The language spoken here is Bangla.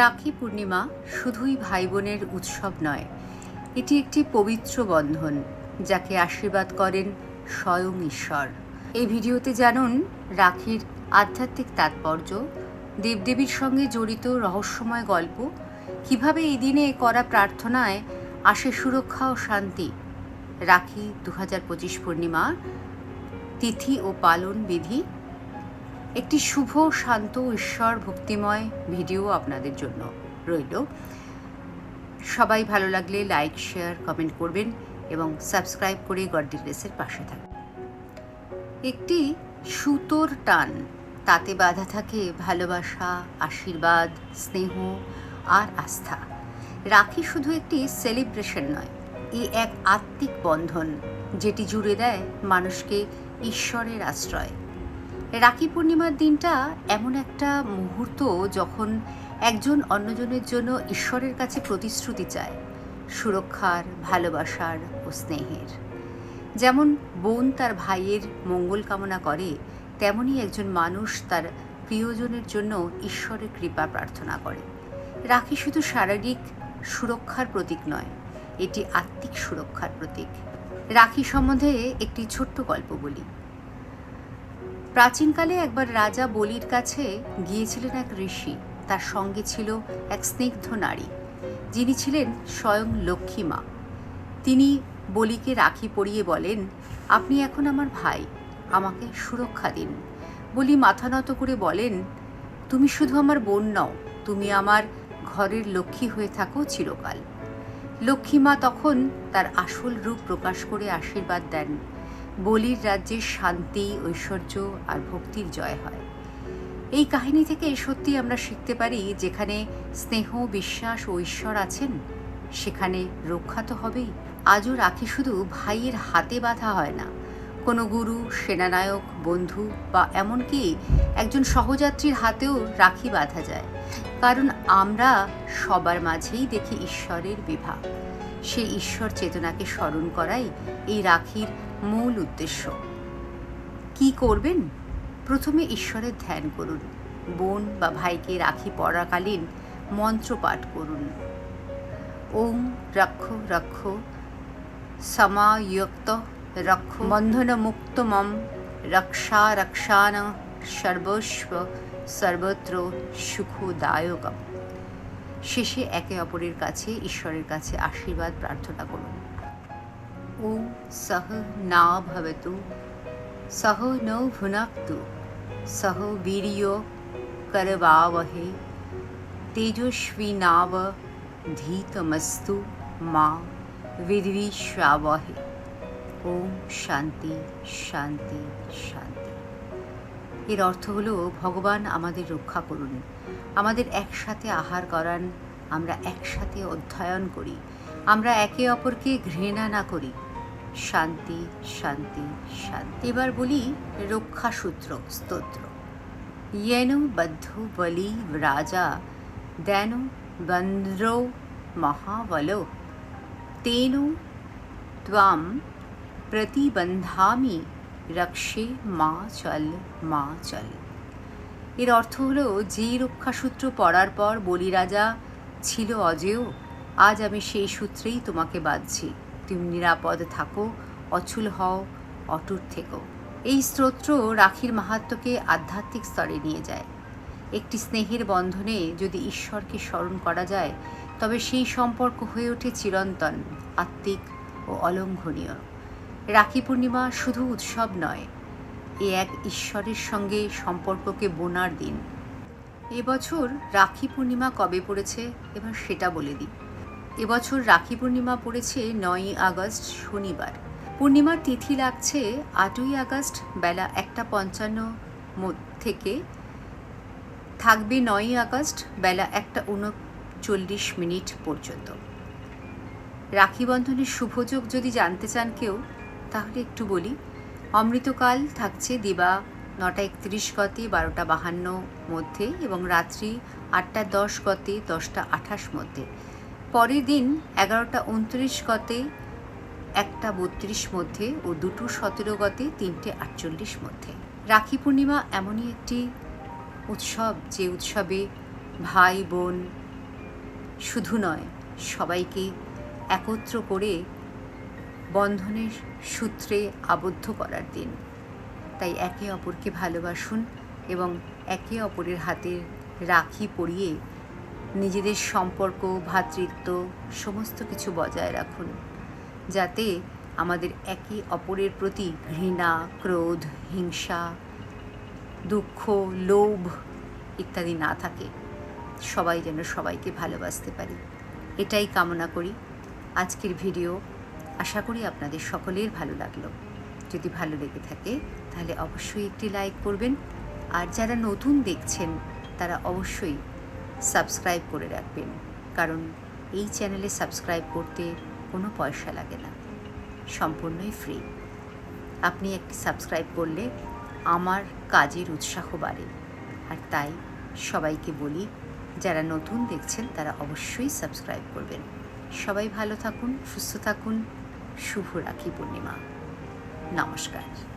রাখি পূর্ণিমা শুধুই ভাই বোনের উৎসব নয়, এটি একটি পবিত্র বন্ধন যাকে আশীর্বাদ করেন স্বয়ং ঈশ্বর। এই ভিডিওতে জানুন রাখির আধ্যাত্মিক তাৎপর্য, দেবদেবীর সঙ্গে জড়িত রহস্যময় গল্প, কীভাবে এই দিনে করা প্রার্থনায় আসে সুরক্ষা ও শান্তি। রাখি দু পঁচিশ পূর্ণিমা, তিথি ও পালন বিধি একটি শুভ, শান্ত, ঈশ্বর ভক্তিময় ভিডিও আপনাদের জন্য রইল। সবাই ভালো লাগলে লাইক শেয়ার কমেন্ট করবেন এবং সাবস্ক্রাইব করে গড ডিটেলসের পাশে থাকবেন একটি সুতোর টান, তাতে বাধা থাকে ভালোবাসা, আশীর্বাদ, স্নেহ আর আস্থা। রাখি শুধু একটি সেলিব্রেশন নয়, এ এক আত্মিক বন্ধন যেটি জুড়ে দেয় মানুষকে ঈশ্বরের আশ্রয়। রাখি পূর্ণিমার দিনটা এমন একটা মুহূর্ত যখন একজন অন্যজনের জন্য ঈশ্বরের কাছে প্রতিশ্রুতি চায়, সুরক্ষার, ভালোবাসার ও স্নেহের। যেমন বোন তার ভাইয়ের মঙ্গল কামনা করে, তেমনি একজন মানুষ তার প্রিয়জনের জন্য ঈশ্বরের কৃপা প্রার্থনা করে। রাখি শুধু শারীরিক সুরক্ষার প্রতীক নয়, এটি আত্মিক সুরক্ষার প্রতীক। রাখি সম্বন্ধে একটি ছোট্ট গল্প বলি। প্রাচীনকালে একবার রাজা বলির কাছে গিয়েছিলেন এক ঋষি। তার সঙ্গে ছিল এক স্নিগ্ধ নারী। যিনি ছিলেন স্বয়ং লক্ষ্মীমা তিনি বলিকে রাখি পরিয়ে বলেন, আপনি এখন আমার ভাই, আমাকে সুরক্ষা দিন। বলি মাথা নত করে বলেন, তুমি শুধু আমার বোন নও, তুমি আমার ঘরের লক্ষ্মী হয়ে থাকো চিরকাল। লক্ষ্মীমা তখন তার আসল রূপ প্রকাশ করে আশীর্বাদ দেন। বলির রাজ্যের শান্তি, ঐশ্বর্য আর ভক্তির জয় হয়। এই কাহিনী থেকে সত্যি আমরা শিখতে পারি, যেখানে স্নেহ, বিশ্বাস ও ঈশ্বর আছেন, সেখানে রক্ষা তো হবেই। আজও রাখি শুধু ভাইয়ের হাতে বাঁধা হয় না। কোনো গুরু, সেনানায়ক, বন্ধু বা এমনকি একজন সহযাত্রীর হাতেও রাখি বাঁধা যায়। কারণ আমরা সবার মাঝেই দেখি ঈশ্বরের বিভাগ। সেই ঈশ্বর চেতনাকে স্মরণ করাই এই রাখির মূল উদ্দেশ্য। কি করবেন? প্রথমে ঈশ্বরের ধ্যান করুন। বোন বা ভাইকে রাখি পড়াকালীন মন্ত্র পাঠ করুন। ওম রক্ষ রক্ষ সমায়ুক্ত রক্ষ বন্ধন মুক্ত মম রক্ষা রক্ষান সর্বস্ব সর্বত্র সুখদায়কম। শেষে একে অপরের কাছে, ঈশ্বরের কাছে আশীর্বাদ প্রার্থনা করুন। ওম সহ না ভবতু সহ ন ভুনাক্তু সহ বীর্য করবাবহে তেজস্বিনাব ধীতমস্তু মা বিদ্বিষাবহে ওম শান্তি শান্তি শান্তি এর অর্থ হলো, ভগবান আমাদের রক্ষা করুন। আমাদের একসাথে আহার করান, আমরা একসাথে অধ্যয়ন করি। আমরা একে অপরকে ঘৃণা না করি। শান্তি শান্তি শান্তি। এবার বলি রক্ষাসূত্র, স্তোত্র। ইয়েনু বদ্ধ বলি রাজা, দেনু বন্দ্র মহাবল। তেনু ত্বাম প্রতিবন্ধামি রক্ষে মা চল মা চল। এর অর্থ হলো, যে রক্ষাসূত্র পড়ার পর বলি রাজা, ছিল অজেয়, আজ আমি সেই সূত্রেই তোমাকে বাঁধছি। তুমি নিরাপদ থাকো, অচুল হও, অটুট থেকো। এই স্তোত্র রাখির মাহাত্মকে আধ্যাত্মিক স্তরে নিয়ে যায়। একটি স্নেহের বন্ধনে যদি ঈশ্বরকে স্মরণ করা যায়, তবে সেই সম্পর্ক হয়ে ওঠে চিরন্তন, আত্মিক ও অলঙ্ঘনীয়। রাখি পূর্ণিমা শুধু উৎসব নয়, এ এক ঈশ্বরের সঙ্গে সম্পর্ককে বোনার দিন। এবছর রাখি পূর্ণিমা কবে পড়েছে, এবার সেটা বলে দিই। এবছর রাখি পূর্ণিমা পড়েছে নয়ই আগস্ট, শনিবার। পূর্ণিমার তিথি লাগছে আটই আগস্ট, বেলা একটা পঞ্চান্ন থেকে। থাকবে নয়ই আগস্ট, বেলা একটা উনচল্লিশ মিনিট পর্যন্ত। রাখি বন্ধনের শুভযোগ যদি জানতে চান কেউ, তাহলে একটু বলি। অমৃতকাল থাকছে দিবা নটা একত্রিশ গতে, বারোটা বাহান্ন মধ্যে এবং রাত্রি আটটা দশ গতে, দশটা আঠাশ মধ্যে। পরের দিন এগারোটা উনত্রিশ গতে, একটা বত্রিশ মধ্যে ও দুটো সতেরো গতে, তিনটে আটচল্লিশ মধ্যে। রাখি পূর্ণিমা এমনই একটি উৎসব, যে উৎসবে ভাই বোন শুধু নয়, সবাইকে একত্র করে বন্ধনের সূত্রে আবদ্ধ করার দিন। তাই একে অপরকে ভালোবাসুন এবং একে অপরের হাতে রাখি পরিয়ে নিজেদের সম্পর্ক, ভ্রাতৃত্ব, সমস্ত কিছু বজায় রাখুন। যাতে আমাদের একে অপরের প্রতি ঘৃণা, ক্রোধ, হিংসা, দুঃখ, লোভ ইত্যাদি না থাকে। সবাই যেন সবাইকে ভালোবাসতে পারি। এটাই কামনা করি। আজকের ভিডিও আশা করি আপনাদের সকলের ভালো লাগল। যদি ভালো লেগে থাকে, তাহলে অবশ্যই একটি লাইক করবেন। আর যারা নতুন দেখছেন, তারা অবশ্যই সাবস্ক্রাইব করে রাখবেন। কারণ এই চ্যানেলে সাবস্ক্রাইব করতে কোনো পয়সা লাগে না। সম্পূর্ণই ফ্রি। আপনি একটি সাবস্ক্রাইব করলে আমার কাজের উৎসাহ বাড়ে। আর তাই সবাইকে বলি, যারা নতুন দেখছেন তারা অবশ্যই সাবস্ক্রাইব করবেন। সবাই ভালো থাকুন, সুস্থ থাকুন। শুভ রাখি পূর্ণিমা। নমস্কার।